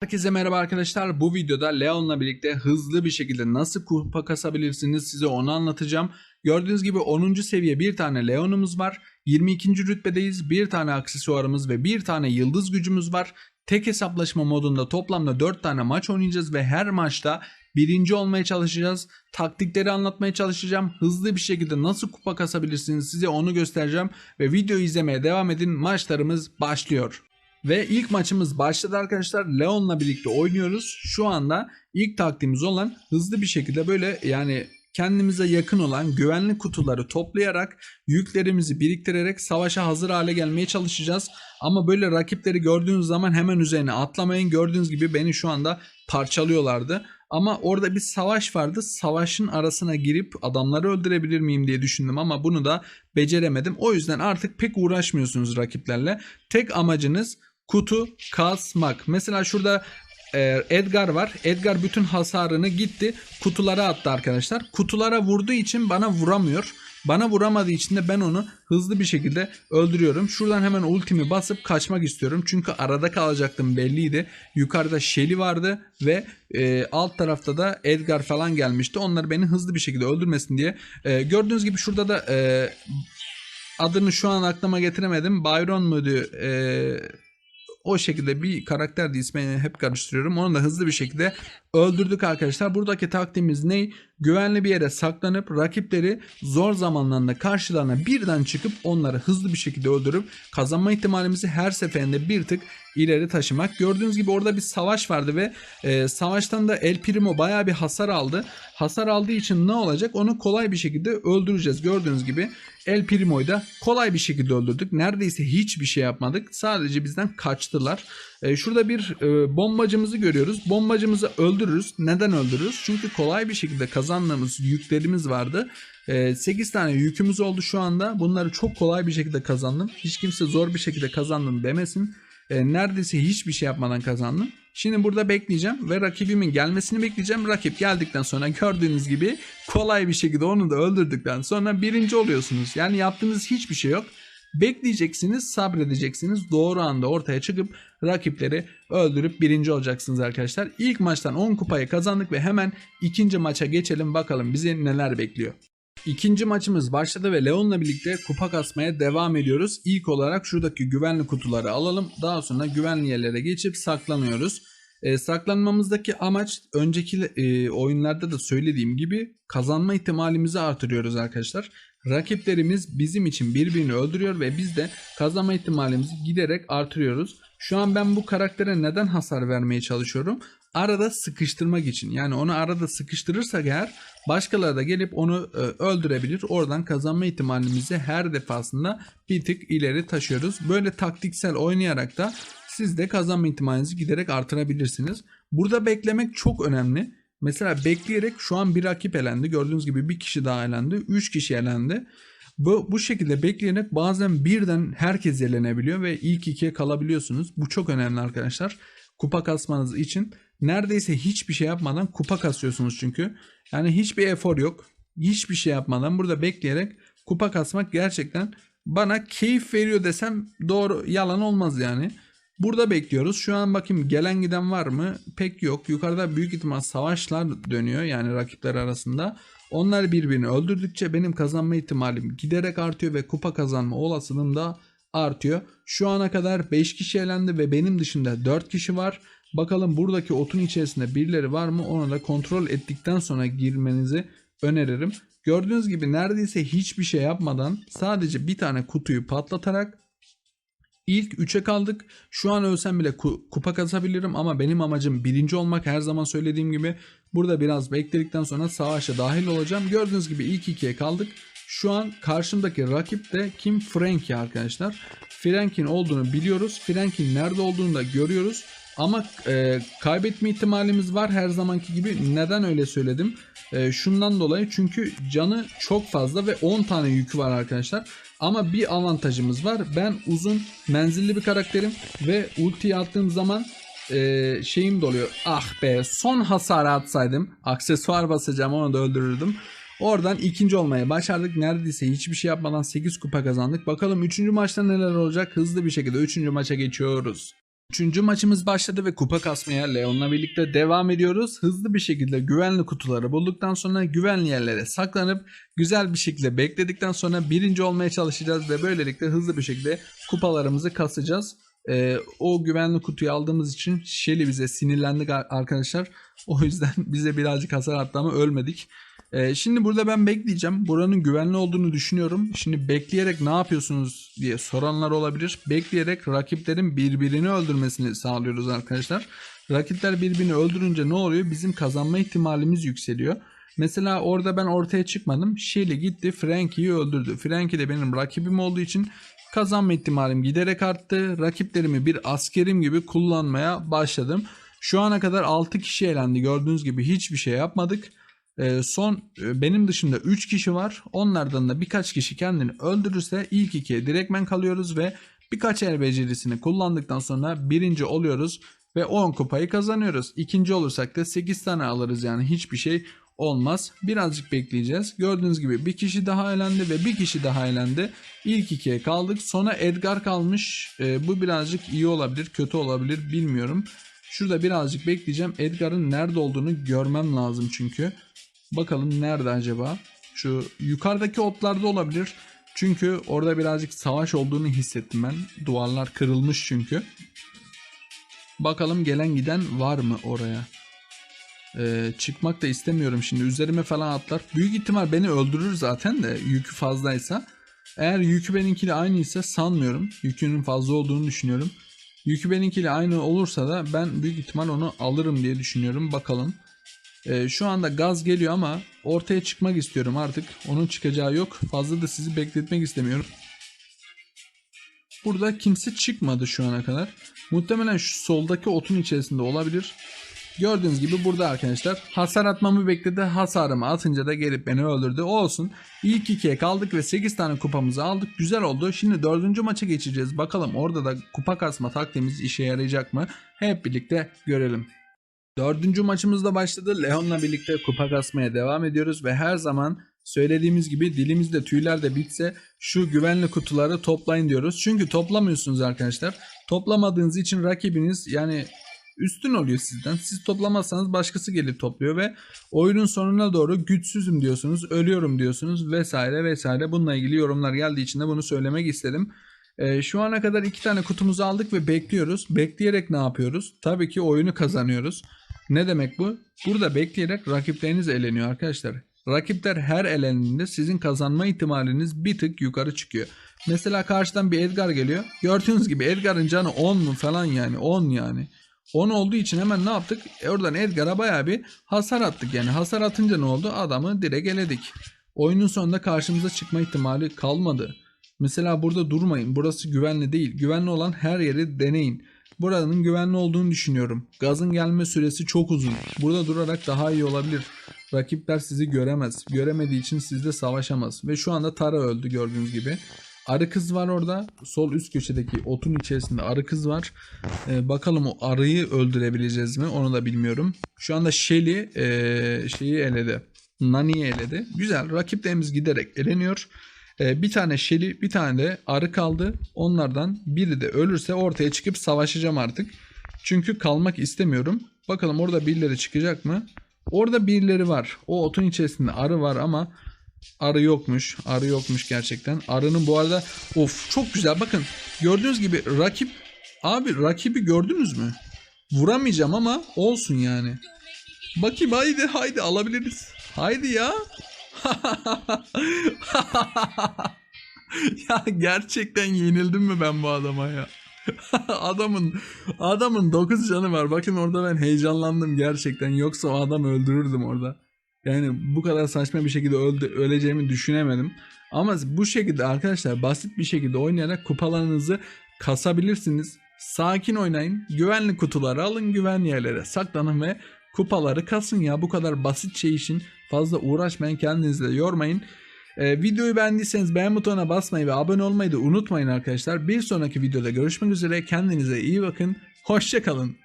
Herkese merhaba arkadaşlar. Bu videoda Leon'la birlikte hızlı bir şekilde nasıl kupa kasabilirsiniz size onu anlatacağım. Gördüğünüz gibi 10. seviye bir tane Leon'umuz var. 22. rütbedeyiz. Bir tane aksesuarımız ve bir tane yıldız gücümüz var. Tek hesaplaşma modunda toplamda 4 tane maç oynayacağız ve her maçta birinci olmaya çalışacağız. Taktikleri anlatmaya çalışacağım. Hızlı bir şekilde nasıl kupa kasabilirsiniz size onu göstereceğim. Ve videoyu izlemeye devam edin. Maçlarımız başlıyor. Ve ilk maçımız başladı arkadaşlar. Leon'la birlikte oynuyoruz. Şu anda ilk taktiğimiz olan hızlı bir şekilde böyle yani kendimize yakın olan güvenli kutuları toplayarak yüklerimizi biriktirerek savaşa hazır hale gelmeye çalışacağız. Ama böyle rakipleri gördüğünüz zaman hemen üzerine atlamayın. Gördüğünüz gibi beni şu anda parçalıyorlardı. Ama orada bir savaş vardı. Savaşın arasına girip adamları öldürebilir miyim diye düşündüm ama bunu da beceremedim. O yüzden artık pek uğraşmıyorsunuz rakiplerle. Tek amacınız kutu kasmak. Mesela şurada e, Edgar var. Edgar bütün hasarını gitti. Kutulara attı arkadaşlar. Kutulara vurduğu için bana vuramıyor. Bana vuramadığı için de ben onu hızlı bir şekilde öldürüyorum. Şuradan hemen ultimi basıp kaçmak istiyorum. Çünkü arada kalacaktım belliydi. Yukarıda Shelly vardı ve e, alt tarafta da Edgar falan gelmişti. Onları beni hızlı bir şekilde öldürmesin diye. E, gördüğünüz gibi şurada da e, adını şu an aklıma getiremedim. Byron muydu? E, o şekilde bir karakterdi ismini hep karıştırıyorum. Onu da hızlı bir şekilde öldürdük arkadaşlar. Buradaki taktiğimiz ne? Güvenli bir yere saklanıp rakipleri zor zamanlarında karşılarına birden çıkıp onları hızlı bir şekilde öldürüp kazanma ihtimalimizi her seferinde bir tık ileri taşımak. Gördüğünüz gibi orada bir savaş vardı ve e, savaştan da El Primo baya bir hasar aldı. Hasar aldığı için ne olacak? Onu kolay bir şekilde öldüreceğiz. Gördüğünüz gibi El Primo'yu da kolay bir şekilde öldürdük. Neredeyse hiçbir şey yapmadık. Sadece bizden kaçtılar. E, şurada bir e, bombacımızı görüyoruz. Bombacımızı öldürürüz. Neden öldürürüz? Çünkü kolay bir şekilde kazandığımız yüklerimiz vardı. E, 8 tane yükümüz oldu şu anda. Bunları çok kolay bir şekilde kazandım. Hiç kimse zor bir şekilde kazandım demesin. E, neredeyse hiçbir şey yapmadan kazandım. Şimdi burada bekleyeceğim ve rakibimin gelmesini bekleyeceğim. Rakip geldikten sonra gördüğünüz gibi kolay bir şekilde onu da öldürdükten sonra birinci oluyorsunuz. Yani yaptığınız hiçbir şey yok. Bekleyeceksiniz, sabredeceksiniz. Doğru anda ortaya çıkıp rakipleri öldürüp birinci olacaksınız arkadaşlar. İlk maçtan 10 kupayı kazandık ve hemen ikinci maça geçelim bakalım bizi neler bekliyor. İkinci maçımız başladı ve Leon'la birlikte kupa kasmaya devam ediyoruz. İlk olarak şuradaki güvenli kutuları alalım. Daha sonra güvenli yerlere geçip saklanıyoruz. E, saklanmamızdaki amaç önceki e, oyunlarda da söylediğim gibi kazanma ihtimalimizi artırıyoruz arkadaşlar. Rakiplerimiz bizim için birbirini öldürüyor ve biz de kazanma ihtimalimizi giderek artırıyoruz. Şu an ben bu karaktere neden hasar vermeye çalışıyorum? Arada sıkıştırmak için. Yani onu arada sıkıştırırsak eğer başkaları da gelip onu e, öldürebilir. Oradan kazanma ihtimalimizi her defasında bir tık ileri taşıyoruz. Böyle taktiksel oynayarak da siz de kazanma ihtimalinizi giderek artırabilirsiniz. Burada beklemek çok önemli. Mesela bekleyerek şu an bir rakip elendi. Gördüğünüz gibi bir kişi daha elendi. 3 kişi elendi. Bu, bu şekilde bekleyerek bazen birden herkes elenebiliyor ve ilk ikiye kalabiliyorsunuz. Bu çok önemli arkadaşlar. Kupa kasmanız için neredeyse hiçbir şey yapmadan kupa kasıyorsunuz çünkü. Yani hiçbir efor yok. Hiçbir şey yapmadan burada bekleyerek kupa kasmak gerçekten bana keyif veriyor desem doğru yalan olmaz yani. Burada bekliyoruz. Şu an bakayım gelen giden var mı? Pek yok. Yukarıda büyük ihtimal savaşlar dönüyor yani rakipler arasında. Onlar birbirini öldürdükçe benim kazanma ihtimalim giderek artıyor ve kupa kazanma olasılığım da artıyor. Şu ana kadar 5 kişi elendi ve benim dışında 4 kişi var. Bakalım buradaki otun içerisinde birileri var mı onu da kontrol ettikten sonra girmenizi öneririm. Gördüğünüz gibi neredeyse hiçbir şey yapmadan sadece bir tane kutuyu patlatarak İlk 3'e kaldık. Şu an ölsem bile ku- kupa kazabilirim ama benim amacım birinci olmak. Her zaman söylediğim gibi burada biraz bekledikten sonra savaşa dahil olacağım. Gördüğünüz gibi ilk 2'ye kaldık. Şu an karşımdaki rakip de Kim Frankie arkadaşlar. Frankie'nin olduğunu biliyoruz. Frankie'nin nerede olduğunu da görüyoruz. Ama e, kaybetme ihtimalimiz var her zamanki gibi. Neden öyle söyledim? E, şundan dolayı çünkü canı çok fazla ve 10 tane yükü var arkadaşlar. Ama bir avantajımız var. Ben uzun menzilli bir karakterim ve ulti attığım zaman e, şeyim doluyor. Ah be son hasar atsaydım aksesuar basacağım onu da öldürürdüm. Oradan ikinci olmaya başardık. Neredeyse hiçbir şey yapmadan 8 kupa kazandık. Bakalım 3. maçta neler olacak? Hızlı bir şekilde 3. maça geçiyoruz. Üçüncü maçımız başladı ve kupa kasmaya Leon'la birlikte devam ediyoruz. Hızlı bir şekilde güvenli kutuları bulduktan sonra güvenli yerlere saklanıp güzel bir şekilde bekledikten sonra birinci olmaya çalışacağız ve böylelikle hızlı bir şekilde kupalarımızı kasacağız. Ee, o güvenli kutuyu aldığımız için Shelly bize sinirlendik ar- arkadaşlar. O yüzden bize birazcık hasar attı ama ölmedik. Ee, şimdi burada ben bekleyeceğim. Buranın güvenli olduğunu düşünüyorum. Şimdi bekleyerek ne yapıyorsunuz diye soranlar olabilir. Bekleyerek rakiplerin birbirini öldürmesini sağlıyoruz arkadaşlar. Rakipler birbirini öldürünce ne oluyor? Bizim kazanma ihtimalimiz yükseliyor. Mesela orada ben ortaya çıkmadım. Shelly gitti Frankie'yi öldürdü. Frankie de benim rakibim olduğu için kazanma ihtimalim giderek arttı. Rakiplerimi bir askerim gibi kullanmaya başladım. Şu ana kadar 6 kişi elendi. Gördüğünüz gibi hiçbir şey yapmadık. Ee, son e, benim dışında 3 kişi var. Onlardan da birkaç kişi kendini öldürürse ilk ikiye direktmen kalıyoruz ve birkaç el becerisini kullandıktan sonra birinci oluyoruz ve 10 kupayı kazanıyoruz. İkinci olursak da 8 tane alırız yani hiçbir şey olmaz. Birazcık bekleyeceğiz. Gördüğünüz gibi bir kişi daha elendi ve bir kişi daha elendi. İlk ikiye kaldık. Sonra Edgar kalmış. Ee, bu birazcık iyi olabilir, kötü olabilir bilmiyorum. Şurada birazcık bekleyeceğim. Edgar'ın nerede olduğunu görmem lazım çünkü. Bakalım nerede acaba? Şu yukarıdaki otlarda olabilir. Çünkü orada birazcık savaş olduğunu hissettim ben. Duvarlar kırılmış çünkü. Bakalım gelen giden var mı oraya? Ee, çıkmak da istemiyorum şimdi. Üzerime falan atlar. Büyük ihtimal beni öldürür zaten de yükü fazlaysa. Eğer yükü benimkiyle aynıysa sanmıyorum. Yükünün fazla olduğunu düşünüyorum. Yükü benimkiyle aynı olursa da ben büyük ihtimal onu alırım diye düşünüyorum. Bakalım. Ee, şu anda gaz geliyor ama ortaya çıkmak istiyorum artık. Onun çıkacağı yok. Fazla da sizi bekletmek istemiyorum. Burada kimse çıkmadı şu ana kadar. Muhtemelen şu soldaki otun içerisinde olabilir. Gördüğünüz gibi burada arkadaşlar hasar atmamı bekledi. Hasarımı atınca da gelip beni öldürdü. Olsun. İlk ikiye kaldık ve 8 tane kupamızı aldık. Güzel oldu. Şimdi dördüncü maça geçeceğiz. Bakalım orada da kupa kasma taktiğimiz işe yarayacak mı? Hep birlikte görelim. Dördüncü maçımız da başladı. Leon'la birlikte kupa kasmaya devam ediyoruz ve her zaman söylediğimiz gibi dilimizde tüyler de bitse şu güvenli kutuları toplayın diyoruz. Çünkü toplamıyorsunuz arkadaşlar. Toplamadığınız için rakibiniz yani üstün oluyor sizden. Siz toplamazsanız başkası gelip topluyor ve oyunun sonuna doğru güçsüzüm diyorsunuz, ölüyorum diyorsunuz vesaire vesaire. Bununla ilgili yorumlar geldiği için de bunu söylemek istedim. Ee, şu ana kadar iki tane kutumuzu aldık ve bekliyoruz. Bekleyerek ne yapıyoruz? Tabii ki oyunu kazanıyoruz. Ne demek bu? Burada bekleyerek rakipleriniz eleniyor arkadaşlar. Rakipler her elendiğinde sizin kazanma ihtimaliniz bir tık yukarı çıkıyor. Mesela karşıdan bir Edgar geliyor. Gördüğünüz gibi Edgar'ın canı 10 mu falan yani 10 yani. 10 olduğu için hemen ne yaptık? E oradan Edgar'a baya bir hasar attık yani. Hasar atınca ne oldu? Adamı direkt eledik. Oyunun sonunda karşımıza çıkma ihtimali kalmadı. Mesela burada durmayın. Burası güvenli değil. Güvenli olan her yeri deneyin. Buranın güvenli olduğunu düşünüyorum. Gazın gelme süresi çok uzun. Burada durarak daha iyi olabilir. Rakipler sizi göremez. Göremediği için sizle savaşamaz. Ve şu anda Tara öldü gördüğünüz gibi. Arı kız var orada. Sol üst köşedeki otun içerisinde arı kız var. Ee, bakalım o arıyı öldürebileceğiz mi? Onu da bilmiyorum. Şu anda Shelly ee, şeyi eledi. Nani'yi eledi. Güzel. Rakiplerimiz giderek eleniyor. Ee, bir tane Shelly bir tane de arı kaldı. Onlardan biri de ölürse ortaya çıkıp savaşacağım artık. Çünkü kalmak istemiyorum. Bakalım orada birileri çıkacak mı? Orada birileri var. O otun içerisinde arı var ama arı yokmuş. Arı yokmuş gerçekten. Arının bu arada of çok güzel. Bakın gördüğünüz gibi rakip abi rakibi gördünüz mü? Vuramayacağım ama olsun yani. Bakayım haydi haydi alabiliriz. Haydi ya. ya gerçekten yenildim mi ben bu adama ya? adamın adamın 9 canı var. Bakın orada ben heyecanlandım gerçekten. Yoksa o adam öldürürdüm orada. Yani bu kadar saçma bir şekilde öldü, öleceğimi düşünemedim. Ama bu şekilde arkadaşlar basit bir şekilde oynayarak kupalarınızı kasabilirsiniz. Sakin oynayın. Güvenli kutuları alın güvenli yerlere saklanın ve kupaları kasın ya. Bu kadar basit şey için fazla uğraşmayın kendinizi de yormayın. Ee, videoyu beğendiyseniz beğen butonuna basmayı ve abone olmayı da unutmayın arkadaşlar. Bir sonraki videoda görüşmek üzere. Kendinize iyi bakın. Hoşçakalın.